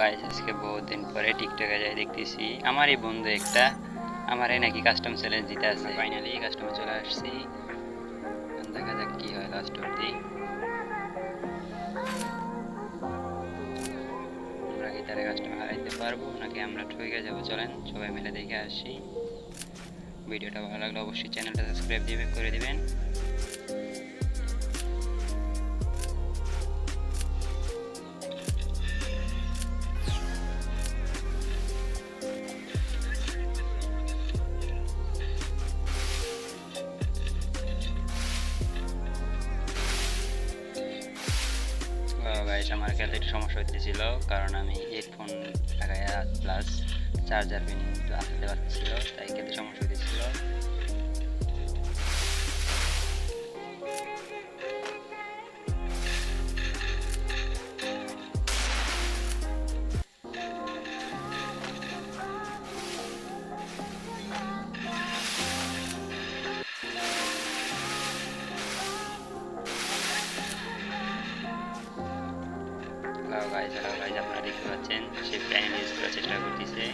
Guys আজকে বহুত দিন পরে টিকটকে যাই দেখতেছি। আমারই বন্ধু একটা আমারই নাকি কাস্টম চ্যালেঞ্জ দিতে আছে। ফাইনালি কাস্টমে চলে আসছি। দেখা যাক কি হয় লাস্ট অব্দি আমরা কি তারা কাস্টমে হারাইতে পারব, নাকি আমরা ঠকে যাব? চলেন, সবাই মিলে দেখে আসি। ভিডিওটা ভালো লাগলে অবশ্যই চ্যানেলটা সাবস্ক্রাইব দিবে করে দিবেন। হতেছিল কারণ আমি হেডফোন লাগাইয়া প্লাস চার্জার পিন আসতে পারছিল তাই খেলতে সমস্যা হতেছিল হ্যালো আপনারা দেখতে পাচ্ছেন সে প্যানেল ইউজ করার চেষ্টা করতেছে।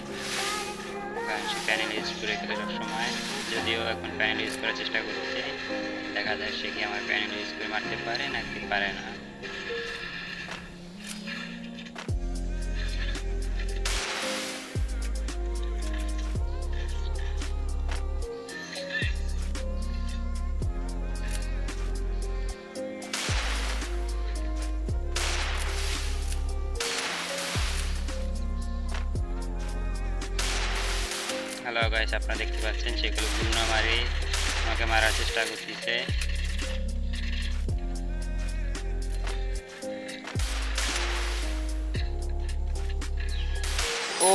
কারণ সে প্যানেল ইউজ করে খেলে সবসময় যদিও এখন প্যানেল ইউজ করার চেষ্টা করছে, দেখা যায় সে কি আমার প্যানেল ইউজ করে মারতে পারে নাকি পারে না। হ্যালো গাইস আপনারা দেখতে পাচ্ছেন সেগুলো গুন্না মারি আমাকে মারার চেষ্টা করতেছে। ও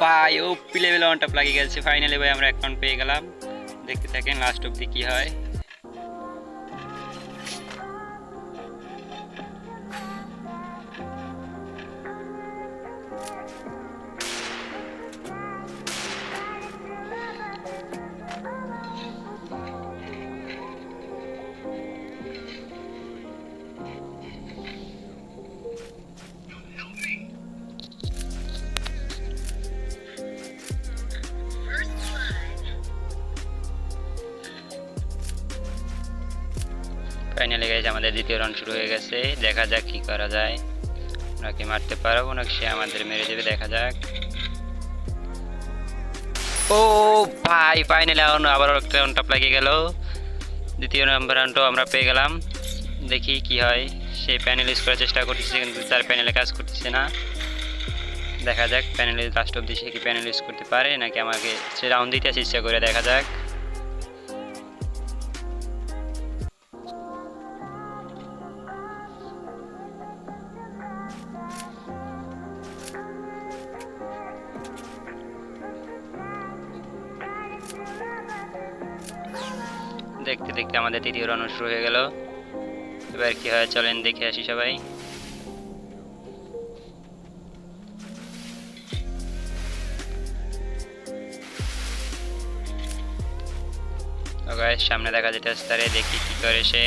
ভাই ও পিলে বেলে অন টপ লাগিয়ে গেছে। ফাইনালি ভাই, আমরা অ্যাকাউন্ট পেয়ে গেলাম। দেখতে থাকেন লাস্ট অব্দি কি হয়। ফাইনালি গাইজ আমাদের দ্বিতীয় রাউন্ড শুরু হয়ে গেছে। দেখা যাক কি করা যায়। আমরা কি মারতে পারব নাকি সে আমাদের মেরে দেবে, দেখা যাক। ও, ভাই ফাইনালি আবার একটা রাউন্ড টাপ লাগিয়ে গেল। দ্বিতীয় নাম্বার রাউন্ডও আমরা পেয়ে গেলাম। দেখি কি হয়। সে প্যানেল ইউজ করার চেষ্টা করতেছে, কিন্তু তার প্যানেলে কাজ করতেছে না। দেখা যাক প্যানেল লাস্ট অব্দি সে কি প্যানেল ইউজ করতে পারে, নাকি আমাকে সে রাউন্ড দিতে ইচ্ছা করে, দেখা যাক। দেখতে দেখতে আমাদের তৃতীয় রাউন্ড শুরু হয়ে গেল। এবার কি হয় চলেন দেখে আসি সবাই। Guys, সামনে দেখা যেতে তারে দেখি কি করে সে।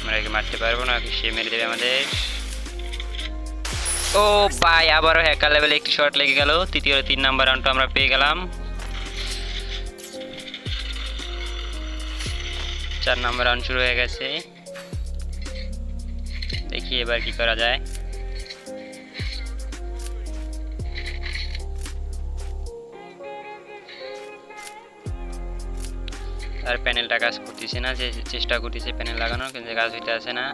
আমরা কি মারতে পারব না সে মেরে দেবে আমাদের। ও ভাই আবারও হ্যাকার লেভেলে একটি শট লেগে গেল। তৃতীয় তিন নাম্বার রাউন্ডটা আমরা পেয়ে গেলাম। চার নম্বর রাউন্ড শুরু হয়ে গেছে। দেখি এবার কি করা যায়। তার প্যানেলটা কাজ করতেছে না, যে চেষ্টা করতেছে প্যানেল লাগানোর, কিন্তু কাজ হইতে আসে না।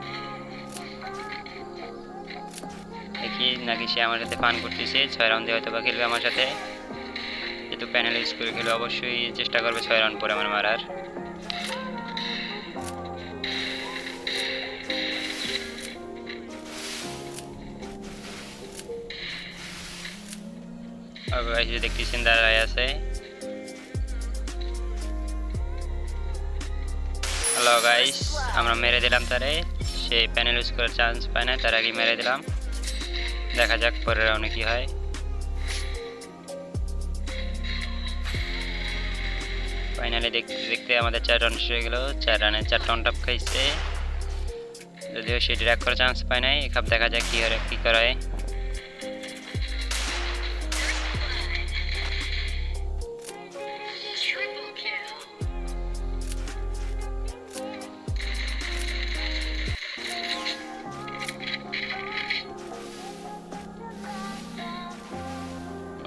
দেখি নাকি সে আমার সাথে ফান করতেছে, ছয় রাউন্ডে হয়তো বা খেলবে আমার সাথে। যেহেতু প্যানেল ইউজ করে খেলে অবশ্যই চেষ্টা করবে ছয় রাউন্ড পরে আমার মারার। গাইস দেখতেছেন দাঁড়ায় আছে হ্যালো গাইস আমরা মেরে দিলাম তারে সে প্যানেল ইউজ করার চান্স পায় না তার আগে মেরে দিলাম দেখা যাক পরের রাউন্ডে কি হয় ফাইনালি দেখতে দেখতে আমাদের চার রান শেষ হয়ে গেল চার রানে চারটা অন টাপ খাইছে যদিও সে ড্র্যাক করার চান্স পায় নাই এখানে দেখা যাক কি হয় কি করায়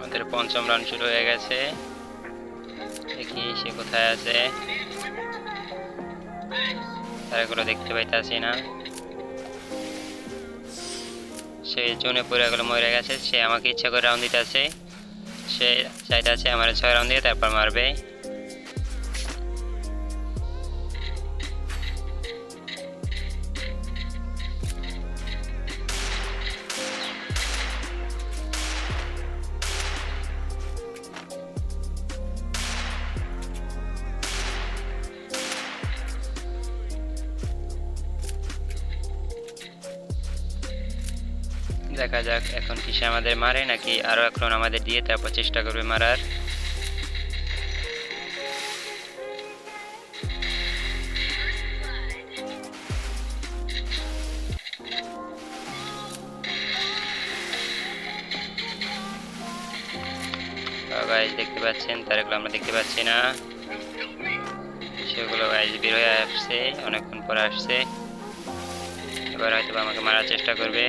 আমাদের পঞ্চম রান শুরু হয়ে গেছে। দেখি সে কোথায় আছে। তারগুলো দেখতে পাইতাছি না। সে জোনে পড়ে গেলো মরে গেছে। সে আমাকে ইচ্ছা করে রাউন্ড দিতে আছে সে চাইতে আছে আমার ছয় রাউন্ড দিয়ে তারপর মারবে। দেখা যাক, এখন কি সে আমাদের মারে নাকি আরও এখন আমাদের দিয়ে তারপর চেষ্টা করবে মারার। দেখতে পাচ্ছেন তারগুলো আমরা দেখতে পাচ্ছি না। সেগুলো গাইজ বের হয়ে আসছে, অনেকক্ষণ পরে আসছে। এবার হয়তো আমাকে মারার চেষ্টা করবে।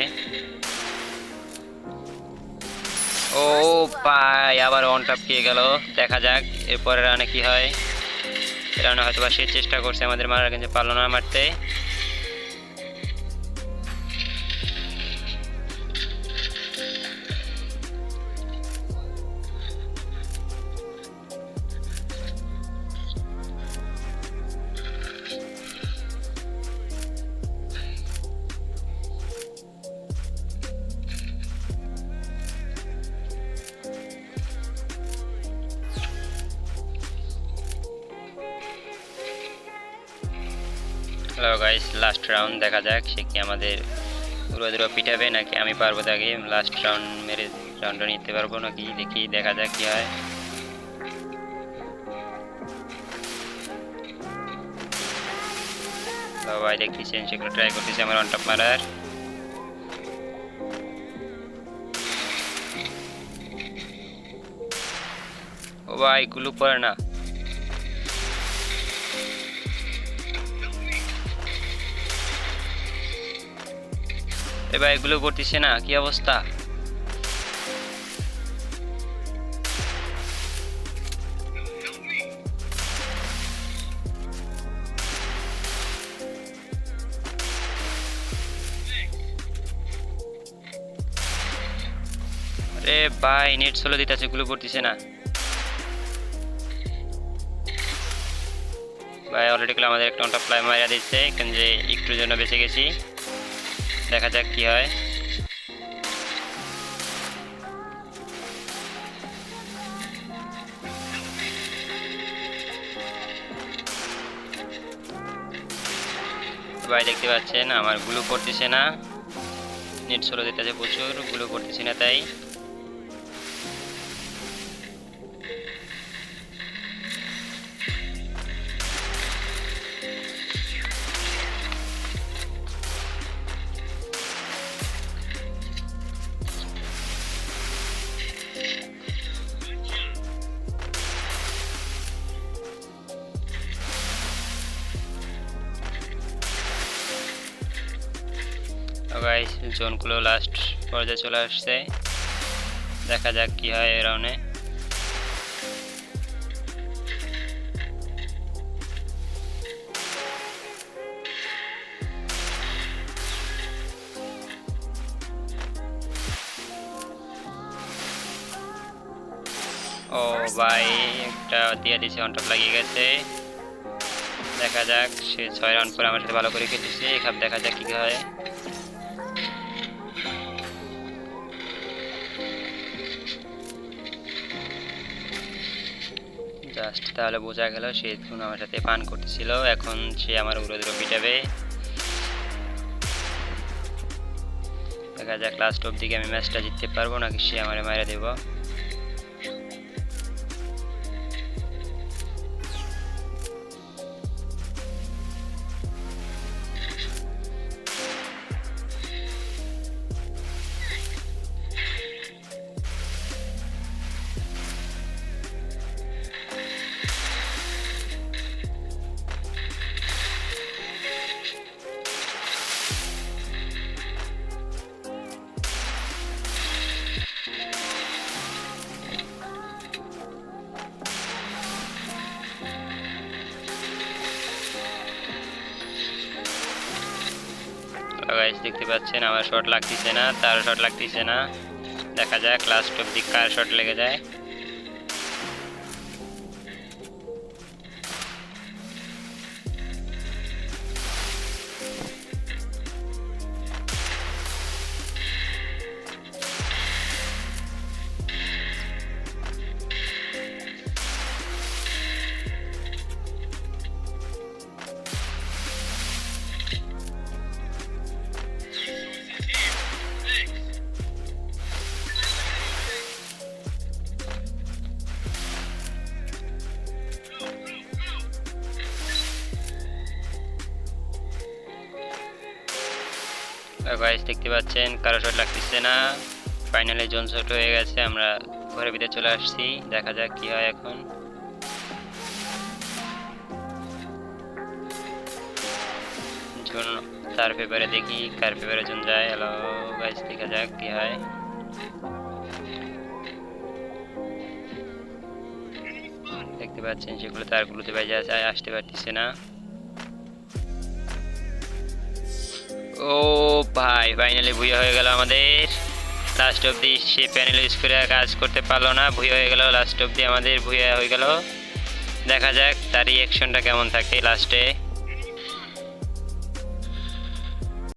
ও পাই, আবার ওয়ান টাপ খেয়ে গেল। দেখা যাক এরপরে রানে কি হয়। রানে হয়তো বা সে চেষ্টা করছে আমাদের মারার, কিন্তু পারল না মারতে। হ্যালো গাইস লাস্ট রাউন্ড দেখা যাক সে কি আমাদের পুরো দুরো পিটাবে নাকি আমি পারব তাকে। লাস্ট রাউন্ড মেরে রাউন্ডটা নিতে পারব নাকি? দেখি, দেখা যাক কি হয়। সবাই দেখতেছেন সেগুলো ট্রাই করতেছে আমার অন টপ মারার। ও ভাই, গুলো পড়ে না। এবার এগুলো করতেছে না, কি অবস্থা? আরে ভাই, নেট সোলো দিতেছে গুলো পড়তেছে না। ভাই অলরেডি আমাদের একটা প্লাই মারা দিচ্ছে কেন যে একটুর জন্য বেঁচে গেছি। দেখা যাক কি হয়। ভাই দেখতে পাচ্ছেন, আমারগুলো পড়তেছে না। নেট সোলো দিতেছে প্রচুর, গুলো পড়তেছে না তাই। গাইস জোনগুলো লাস্ট পর্যায়ে চলে আসছে। দেখা যাক কি হয় রাউন্ডে ও ভাই, একটা দিয়ে দিছে অন টপ লাগিয়ে গেছে। দেখা যাক, সে ছয় রাউন্ড পরে আমার সাথে ভালো করে খেলতেছে। এখানে দেখা যাক কি হয়। জাস্ট তাহলে বোঝা গেল সে এখন আমার সাথে পান করতেছিল। এখন সে আমার উড়ো দূরে পিটাবে। দেখা যাক লাস্ট অব দিকে আমি ম্যাচটা জিততে পারব নাকি সে আমার মারা দেব। দেখতে পাচ্ছেন, আমার শর্ট লাগতেছে না, তার শট লাগতেছে না। দেখা যাক লাস্ট অব্দি কার শট লেগে যায়। গাইস দেখতে পাচ্ছেন? কারও শট লাগতেছে না। ফাইনালে জোন শট হয়ে গেছে, আমরা ঘরের ভিতরে চলে আসছি। দেখা যাক কি হয় এখন। জোন তার পেপারে দেখি, কার পেপারে জোন যায়। হ্যালো গাইস দেখা যাক কি হয়। দেখতে পাচ্ছেন, সেগুলো তারগুলোতে বাইরে আসে আসতে পারতেছে না। ও ভাই ফাইনালি ভুয়ে হয়ে গেল আমাদের। লাস্ট অবধি সে প্যানেল ইউজ করে কাজ করতে পারল না ভুয়ে হয়ে গেল লাস্ট অবধি আমাদের ভুয়ে হয়ে গেল। দেখা যাক, তারই রিয়াকশনটা কেমন থাকে লাস্টে